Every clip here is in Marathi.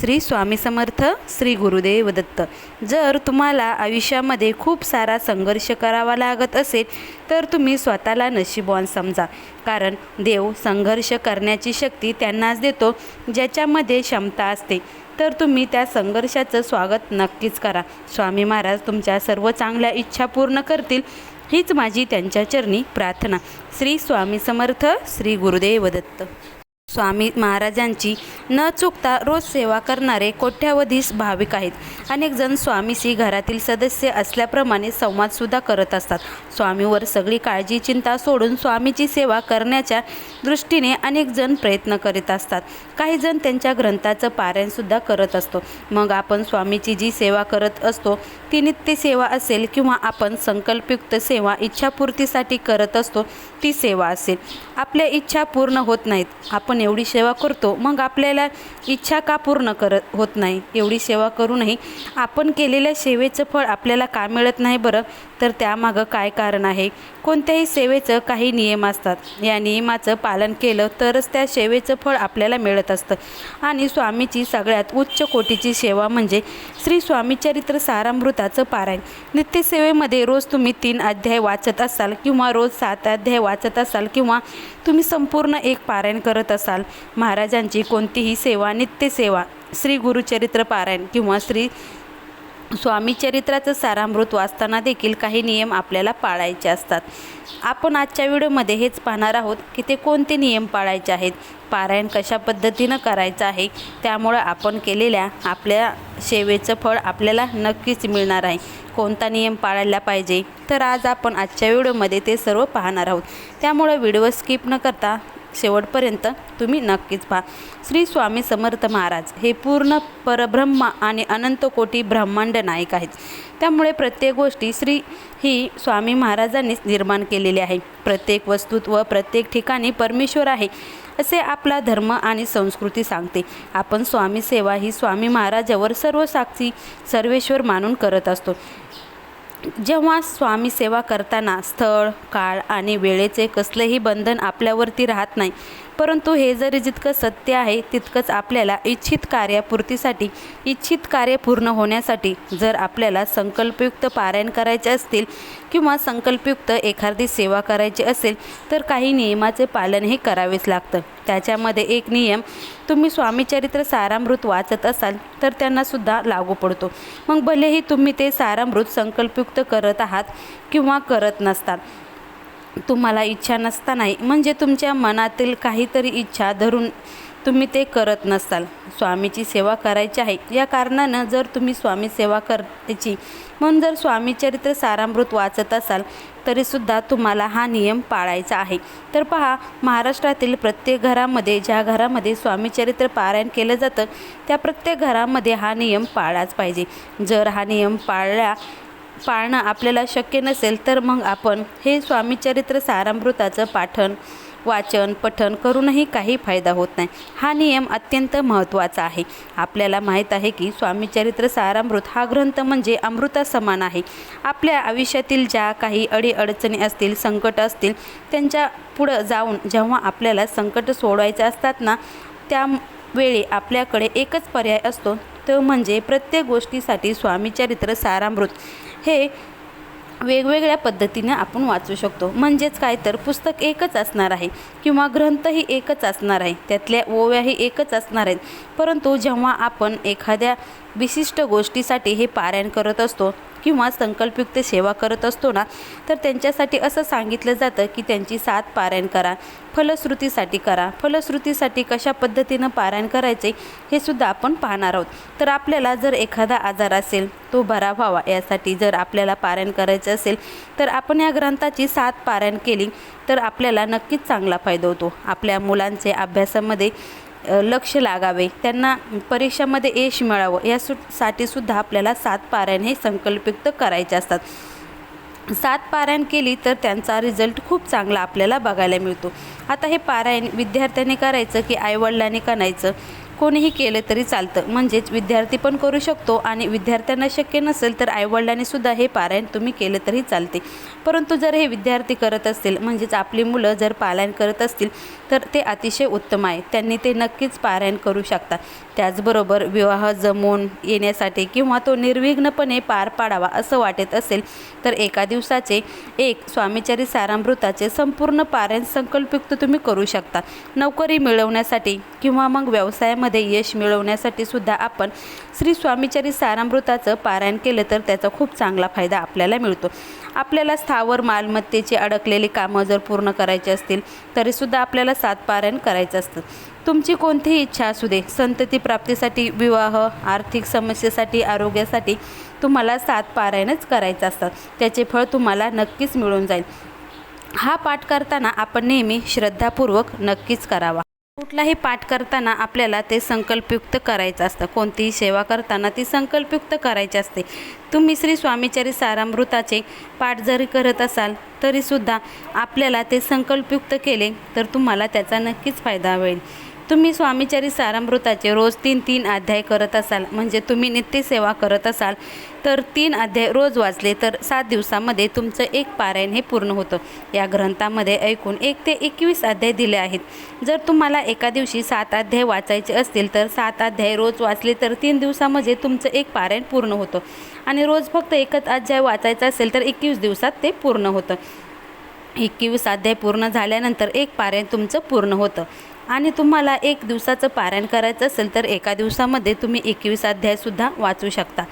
श्री स्वामी समर्थ श्री गुरुदेव दत्त. जर तुम्हाला आयुष्यामध्ये खूप सारा संघर्ष करावा लागत असेल तर तुम्ही स्वतःला नशीबवान समजा. कारण देव संघर्ष करण्याची शक्ती त्यांनाच देतो ज्याच्यामध्ये क्षमता असते. तर तुम्ही त्या संघर्षाचं स्वागत नक्कीच करा. स्वामी महाराज तुमच्या सर्व चांगल्या इच्छा पूर्ण करतील. हीच माझी त्यांच्या चरणी प्रार्थना. श्री स्वामी समर्थ श्री गुरुदेव दत्त. स्वामी महाराजांची न चुकता रोज सेवा करणारे कोट्यावधीस भाविक आहेत. अनेक जण स्वामीशी घरातील सदस्य असल्याप्रमाणे संवादसुद्धा करत असतात. स्वामीवर सगळी काळजी चिंता सोडून स्वामीची सेवा करण्याच्या दृष्टीने अनेक जण प्रयत्न करीत असतात. काही जण त्यांच्या ग्रंथाचं पारायणसुद्धा करत असतो. मग आपण स्वामीची जी सेवा करत असतो ती नित्य सेवा असेल किंवा आपण संकल्पयुक्त सेवा इच्छापूर्तीसाठी करत असतो ती सेवा असेल. आपल्या इच्छा पूर्ण होत नाहीत. आपण एवढी सेवा करतो मग आपल्याला इच्छा का पूर्ण करत होत नाही? एवढी सेवा करूनही आपण केलेल्या सेवेचं फळ आपल्याला का मिळत नाही बरं? तर त्यामागं काय कारण आहे? कोणत्याही सेवेचं काही नियम असतात. या नियमाचं पालन केलं तरच त्या सेवेचं फळ आपल्याला मिळत असतं. आणि स्वामीची सगळ्यात उच्च कोटीची सेवा म्हणजे श्री स्वामी चरित्र सारामृताचं पारायण. नित्यसेवेमध्ये रोज तुम्ही तीन अध्याय वाचत असाल किंवा रोज सात अध्याय वाचत असाल किंवा तुम्ही संपूर्ण एक पारायण करत असाल महाराजांची कोणतीही सेवा नित्यसेवा श्री गुरुचरित्र पारायण किंवा श्री स्वामी चरित्राचं सारामृत वाचताना देखील काही नियम आपल्याला पाळायचे असतात. आपण आजच्या व्हिडिओमध्ये हेच पाहणार आहोत की ते कोणते नियम पाळायचे आहेत पारायण कशा पद्धतीनं करायचं आहे त्यामुळं आपण केलेल्या आपल्या सेवेचं फळ आपल्याला नक्कीच मिळणार आहे. कोणता नियम पाळायला पाहिजे? तर आज आपण आजच्या व्हिडिओमध्ये ते सर्व पाहणार आहोत. त्यामुळं व्हिडिओ स्किप न करता शेवटपर्यंत तुम्ही नक्कीच पहा. श्री स्वामी समर्थ महाराज हे पूर्ण परब्रह्म आणि अनंत कोटी ब्रह्मांड नायक आहेत. त्यामुळे प्रत्येक गोष्टी श्री ही स्वामी महाराजांनीच निर्माण केलेली आहे. प्रत्येक वस्तूत व प्रत्येक ठिकाणी परमेश्वर आहे असे आपला धर्म आणि संस्कृती सांगते. आपण स्वामी सेवा ही स्वामी महाराजावर सर्व साक्षी सर्वेश्वर मानून करत असतो. जेव्हा स्वामी सेवा करताना स्थळ काळ आणि वेळेचे कसलेही बंधन आपल्यावरती राहत नाही परंतु हे जरी जितकं सत्य आहे तितकंच आपल्याला इच्छित कार्यापूर्तीसाठी इच्छित कार्य पूर्ण होण्यासाठी जर आपल्याला संकल्पयुक्त पारायण करायचे असतील किंवा संकल्पयुक्त एखादी सेवा करायची असेल तर काही नियमाचे पालन हे करावेच लागतं. त्याच्यामध्ये एक नियम तुम्ही स्वामीचरित्र सारामृत वाचत असाल तर त्यांनासुद्धा लागू पडतो. मग भलेही तुम्ही ते सारामृत संकल्पयुक्त करत आहात किंवा करत नसतात तुम्हाला इच्छा नसतानाही म्हणजे तुमच्या मनातील काहीतरी इच्छा धरून तुम्ही ते करत नसाल. स्वामीची सेवा करायची आहे. या कारणानं जर तुम्ही स्वामी सेवा करायची म्हणून जर स्वामी चरित्र सारामृत वाचत असाल तरीसुद्धा तुम्हाला हा नियम पाळायचा आहे. तर पहा महाराष्ट्रातील प्रत्येक घरामध्ये ज्या घरामध्ये स्वामीचरित्र पारायण केलं जातं त्या प्रत्येक घरामध्ये हा नियम पाळाच पाहिजे. जर हा नियम पाळला पाळणं आपल्याला शक्य नसेल तर मग आपण हे स्वामीचरित्र सारामृताचं पाठन वाचन पठन करूनही काही फायदा होत नाही. हा नियम अत्यंत महत्त्वाचा आहे. आपल्याला माहीत आहे की स्वामीचरित्र सारामृत हा ग्रंथ म्हणजे अमृता समान आहे. आपल्या आयुष्यातील ज्या काही अडीअडचणी असतील संकट असतील त्यांच्या पुढं जाऊन जेव्हा आपल्याला संकट सोडवायचे असतात ना त्यावेळी आपल्याकडे एकच पर्याय असतो. तो म्हणजे प्रत्येक गोष्टीसाठी स्वामीचरित्र सारामृत. हे वेगवेगळ्या पद्धतीने आपण वाचू शकतो. म्हणजेच काय तर पुस्तक एकच असणार आहे किंवा ग्रंथही एकच असणार आहे. त्यातल्या ओव्याही एकच असणार आहेत. परंतु जेव्हा आपण एखाद्या विशिष्ट गोष्टीसाठी हे पारायण करत असतो किंवा संकल्पयुक्त सेवा करत असतो ना तर त्यांच्यासाठी असं सांगितलं जातं की त्यांची सात पारायण करा फलश्रुतीसाठी करा. फलश्रुतीसाठी कशा पद्धतीनं पारायण करायचे हे सुद्धा आपण पाहणार आहोत. तर आपल्याला जर एखादा आजार असेल तो बरा व्हावा. यासाठी जर आपल्याला पारायण करायचं असेल तर आपण या ग्रंथाची सात पारायण केली तर आपल्याला नक्कीच चांगला फायदा होतो. आपल्या मुलांचे अभ्यासामध्ये लक्ष लागावे. त्यांना परीक्षामध्ये यश मिळावं. यासाठी सुद्धा आपल्याला सात पारायण हे संकल्पयुक्त करायचे असतात. सात पारायण केली तर त्यांचा रिझल्ट खूप चांगला आपल्याला बघायला मिळतो. आता हे पारायण विद्यार्थ्यांनी करायचं की आईवडिलांनी करायचं कोणीही केलं तरी चालतं. म्हणजेच विद्यार्थी पण करू शकतो आणि विद्यार्थ्यांना शक्य नसेल तर आईवडिलांनी सुद्धा हे पारायण तुम्ही केलं तरी चालते. परंतु जर हे विद्यार्थी करत असतील म्हणजेच आपली मुलं जर पारायण करत असतील तर ते अतिशय उत्तम आहे. त्यांनी ते नक्कीच पारायण करू शकतात त्याचबरोबर विवाह जमवून येण्यासाठी किंवा तो निर्विघ्नपणे पार पाडावा असं वाटत असेल तर एका दिवसाचे एक स्वामीचारी सारामृताचे संपूर्ण पारायण संकल्पयुक्त तुम्ही करू शकता. नोकरी मिळवण्यासाठी किंवा मग व्यवसायामध्ये यश मिळवण्यासाठी सुद्धा आपण श्री स्वामीचारी सारामृताचं पारायण केलं तर त्याचा खूप चांगला फायदा आपल्याला मिळतो. आपल्याला स्थावर मालमत्तेची अडकलेली कामं जर पूर्ण करायची असतील तरीसुद्धा आपल्याला सात पारायण करायचं असतं. तुमची कोणतीही इच्छा असू दे संतती प्राप्तीसाठी विवाह आर्थिक समस्येसाठी आरोग्यासाठी तुम्हाला सात पारायणच करायचं असतात त्याचे फळ तुम्हाला नक्कीच मिळून जाईल. हा पाठ करताना आपण नेहमी श्रद्धापूर्वक नक्कीच करावा. कुठलाही पाठ करताना आपल्याला ते संकल्पयुक्त करायचं असतं. कोणतीही सेवा करताना ती संकल्पयुक्त करायची असते. तुम्ही श्री स्वामीचारी सारामृताचे पाठ जरी करत असाल तरीसुद्धा आपल्याला ते संकल्पयुक्त केले तर तुम्हाला त्याचा नक्कीच फायदा होईल. तुम्ही स्वामीचारी सारामृताचे रोज तीन तीन अध्याय करत असाल म्हणजे तुम्ही नित्यसेवा करत असाल तर तीन अध्याय रोज वाचले तर सात दिवसामध्ये तुमचं एक पारायण हे पूर्ण होतं. या ग्रंथामध्ये ऐकून एक ते एकवीस अध्याय दिले आहेत. जर तुम्हाला एका दिवशी सात अध्याय वाचायचे असतील तर सात अध्याय रोज वाचले तर तीन दिवसामध्ये तुमचं एक पारायण पूर्ण होतं. आणि रोज फक्त एकच अध्याय वाचायचा असेल तर एकवीस दिवसात ते पूर्ण होतं. एकवीस अध्याय पूर्ण झाल्यानंतर एक पारायण तुमचं पूर्ण होतं. आणि तुम्हाला एक दिवसाचं पारायण करायचं असेल तर एका दिवसामध्ये तुम्ही एकवीस अध्यायसुद्धा वाचू शकता.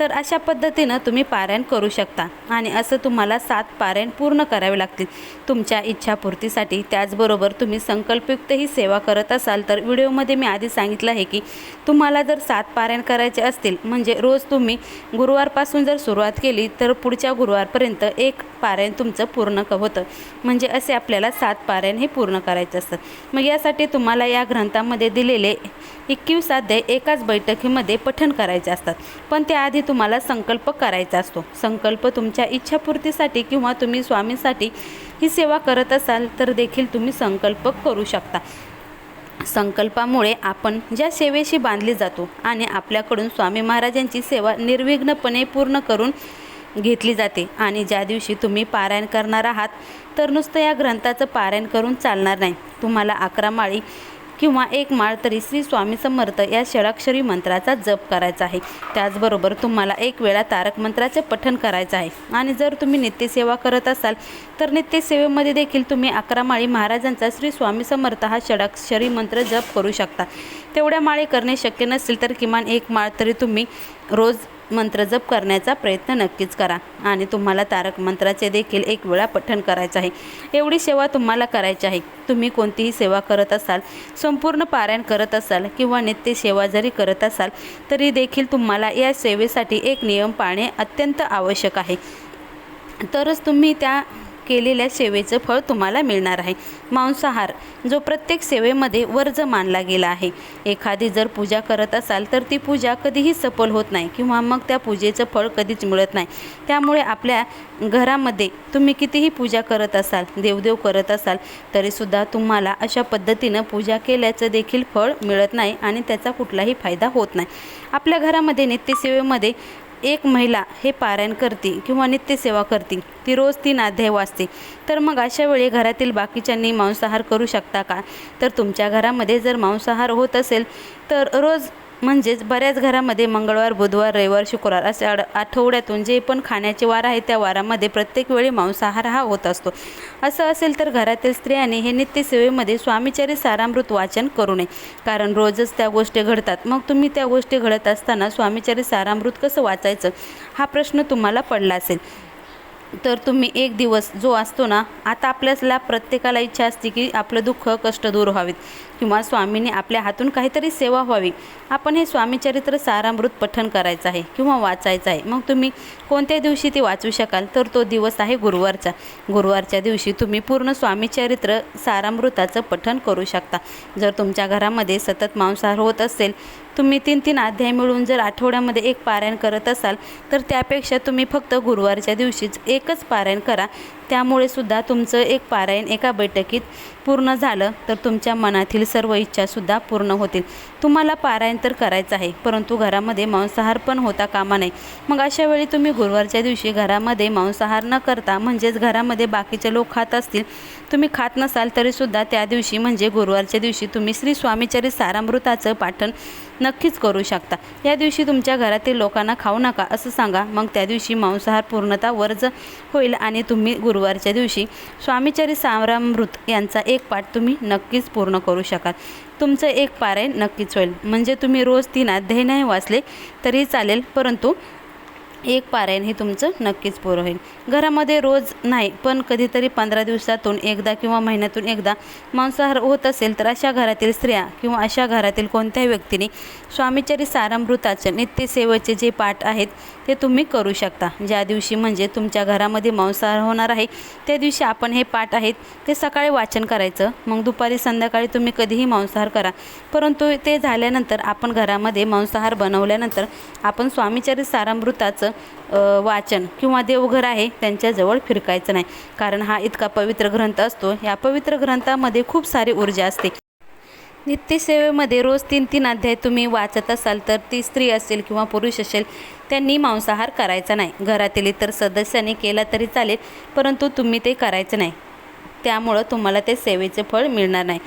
तर अशा पद्धतीनं तुम्ही पारायण करू शकता. आणि असं तुम्हाला सात पारायण पूर्ण करावे लागतील. तुमच्या इच्छापूर्तीसाठी. त्याचबरोबर तुम्ही संकल्पयुक्त ही सेवा करत असाल तर व्हिडिओमध्ये मी आधी सांगितलं आहे की तुम्हाला जर सात पारायण करायचे असतील म्हणजे रोज तुम्ही गुरुवारपासून जर सुरुवात केली तर पुढच्या गुरुवारपर्यंत एक पारायण तुमचं पूर्ण क होतं. म्हणजे असे आपल्याला सात पारायण हे पूर्ण करायचे असतात. मग यासाठी तुम्हाला या ग्रंथामध्ये दिलेले एकवीस अध्याय एकाच बैठकीमध्ये पठण करायचे असतात. पण त्याआधी तुम्हाला संकल्प करायचा असतो. संकल्प तुमच्या इच्छापूर्तीसाठी किंवा तुम्ही स्वामीसाठी ही सेवा करत असाल तर देखील तुम्ही संकल्प करू शकता. संकल्पामुळे आपण ज्या सेवेशी बांधली जातो आणि आपल्याकडून स्वामी महाराजांची सेवा निर्विघ्नपणे पूर्ण करून घेतली जाते आणि ज्या दिवशी तुम्ही पारायण करणार आहात तर नुसतं या ग्रंथाचं पारायण करून चालणार नाही. तुम्हाला अकरा माळी किंवा एक माळ तरी श्री स्वामी समर्थ या षडाक्षरी मंत्राचा जप करायचा आहे. त्याचबरोबर तुम्हाला एक वेळा तारक मंत्राचे पठण करायचं आहे. आणि जर तुम्ही नित्यसेवा करत असाल तर नित्यसेवेमध्ये देखील तुम्ही अकरा माळी महाराजांचा श्री स्वामी समर्थ हा षडाक्षरी मंत्र जप करू शकता. तेवढ्या माळी करणे शक्य नसेल तर किमान एक माळ तरी तुम्ही रोज मंत्र जप करण्याचा प्रयत्न नक्कीच करा. आणि तुम्हाला तारक मंत्राचे देखील एक वेळा पठण करायचं आहे. एवढी सेवा तुम्हाला करायची आहे. तुम्ही कोणतीही सेवा करत असाल संपूर्ण पारायण करत असाल किंवा नित्य सेवा जरी करत असाल तरी देखील तुम्हाला या सेवेसाठी एक नियम पाळणे अत्यंत आवश्यक आहे. तरच तुम्ही त्या केलेल्या सेवेचं फळ तुम्हाला मिळणार आहे. मांसाहार जो प्रत्येक सेवेमध्ये वर्ज मानला गेला आहे. एखादी जर पूजा करत असाल तर ती पूजा कधीही सफल होत नाही किंवा मग त्या पूजेचं फळ कधीच मिळत नाही. त्यामुळे आपल्या घरामध्ये तुम्ही कितीही पूजा करत असाल देवदेव करत असाल तरीसुद्धा तुम्हाला अशा पद्धतीनं पूजा केल्याचं देखील फळ मिळत नाही आणि त्याचा कुठलाही फायदा होत नाही. आपल्या घरामध्ये नित्यसेवेमध्ये एक महिला हे पारायण करते किंवा नित्यसेवा करते ती रोज तीन अध्याय वाचते. तर मग अशा वेळी घरातील बाकीच्यांनी मांसाहार करू शकता का? तर तुमच्या घरामध्ये जर मांसाहार होत असेल तर रोज म्हणजेच बऱ्याच घरामध्ये मंगळवार बुधवार रविवार शुक्रवार असे आड आठवड्यातून जे पण खाण्याचे वार आहे त्या वारामध्ये प्रत्येक वेळी मांसाहार हा होत असतो. असं असेल तर घरातील स्त्रियांनी हे नित्यसेवेमध्ये स्वामीचारी सारामृत वाचन करू नये. कारण रोजच त्या गोष्टी घडतात. मग तुम्ही त्या गोष्टी घडत असताना स्वामीचारी सारामृत कसं वाचायचं? हा प्रश्न तुम्हाला पडला असेल. तर तुम्ही एक दिवस जो असतो ना आता आपल्याला प्रत्येकाला इच्छा असते की आपलं दुःख कष्ट दूर व्हावेत. किंवा स्वामीने आपल्या हातून काहीतरी सेवा व्हावी. आपण हे स्वामीचरित्र सारामृत पठण करायचं आहे किंवा वाचायचं आहे. मग तुम्ही कोणत्या दिवशी ते वाचू शकाल? तर तो दिवस आहे गुरुवारचा. गुरुवारच्या दिवशी तुम्ही पूर्ण स्वामीचरित्र सारामृताचं पठण करू शकता. जर तुमच्या घरामध्ये सतत मांसाहार होत असेल तुम्ही तीन तीन अध्याय मिळून जर आठवड्यामध्ये एक पारायण करत असाल तर त्यापेक्षा तुम्ही फक्त गुरुवारच्या दिवशीच एकच पारायण करा. त्यामुळे सुद्धा तुमचं एक पारायण एका बैठकीत पूर्ण झालं तर तुमच्या मनातील सर्व इच्छासुद्धा पूर्ण होतील. तुम्हाला पारायण तर करायचं आहे परंतु घरामध्ये मांसाहार पण होता कामा नाही मग अशा वेळी तुम्ही गुरुवारच्या दिवशी घरामध्ये मांसाहार न करता म्हणजेच घरामध्ये बाकीचे लोक खात असतील तुम्ही खात नसाल तरीसुद्धा त्या दिवशी म्हणजे गुरुवारच्या दिवशी तुम्ही श्री स्वामीचरित सारामृताचं पाठण नक्कीच करू शकता. या दिवशी तुमच्या घरातील लोकांना खाऊ नका असं सांगा. मग त्या दिवशी मांसाहार पूर्णतः वर्ज होईल आणि तुम्ही गुरुवारच्या दिवशी स्वामीचरी सामरामृत यांचा एक पाठ तुम्ही नक्कीच पूर्ण करू शकाल. तुमचं एक पारायण नक्कीच होईल. म्हणजे तुम्ही रोज तीन अध्याय नाही वाचले तरी चालेल परंतु एक पारायण हे तुमचं नक्कीच पूर्ण होईल. घरामध्ये रोज नाही पण कधीतरी पंधरा दिवसातून एकदा किंवा महिन्यातून एकदा मांसाहार होत असेल तर अशा घरातील स्त्रिया किंवा अशा घरातील कोणत्याही व्यक्तीने स्वामीचरी सारामृताचे नित्यसेवेचे जे पाठ आहेत ते तुम्ही करू शकता. ज्या दिवशी म्हणजे तुमच्या घरामध्ये मांसाहार होणार आहे त्या दिवशी आपण हे पाठ आहेत ते सकाळी वाचन करायचं मग दुपारी संध्याकाळी तुम्ही कधीही मांसाहार करा. परंतु ते झाल्यानंतर आपण घरामध्ये मांसाहार बनवल्यानंतर आपण स्वामीचरित सारामृताचं अ, वाचन किंवा देवघर आहे त्यांच्याजवळ फिरकायचं नाही. कारण हा इतका पवित्र ग्रंथ असतो. या पवित्र ग्रंथामध्ये खूप सारी ऊर्जा असते. नित्यसेवेमध्ये रोज तीन तीन अध्याय तुम्ही वाचत असाल तर ती स्त्री असेल किंवा पुरुष असेल त्यांनी मांसाहार करायचा नाही. घरातील इतर सदस्यांनी केला तरी चालेल परंतु तुम्ही ते करायचं नाही. त्यामुळं तुम्हाला ते सेवेचे फळ मिळणार नाही.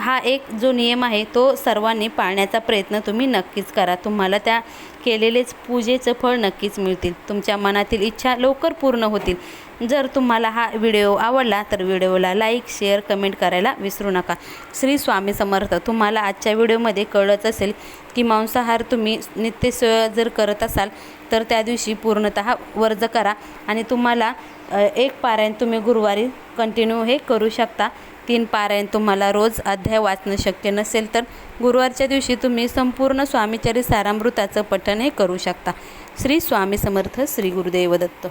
हा एक जो नियम आहे तो सर्वांनी पाळण्याचा प्रयत्न तुम्ही नक्कीच करा. तुम्हाला त्या केलेलेच पूजेचं फळ नक्कीच मिळतील. तुमच्या मनातील इच्छा लवकर पूर्ण होतील. जर तुम्हाला हा व्हिडिओ आवडला तर व्हिडिओला लाईक शेअर कमेंट करायला विसरू नका. श्री स्वामी समर्थ तुम्हाला आजच्या व्हिडिओमध्ये कळत असेल की मांसाहार तुम्ही नित्यसेवा जर करत असाल तर त्या दिवशी पूर्णतः वर्ज करा आणि तुम्हाला एक पारायण तुम्ही गुरुवारी कंटिन्यू हे करू शकता. तीन पारायण तुम्हाला रोज अध्याय वाचणं शक्य नसेल तर गुरुवारच्या दिवशी तुम्ही संपूर्ण स्वामीचरित सारामृताचं पठण हे करू शकता. श्री स्वामी समर्थ श्री गुरुदेव दत्त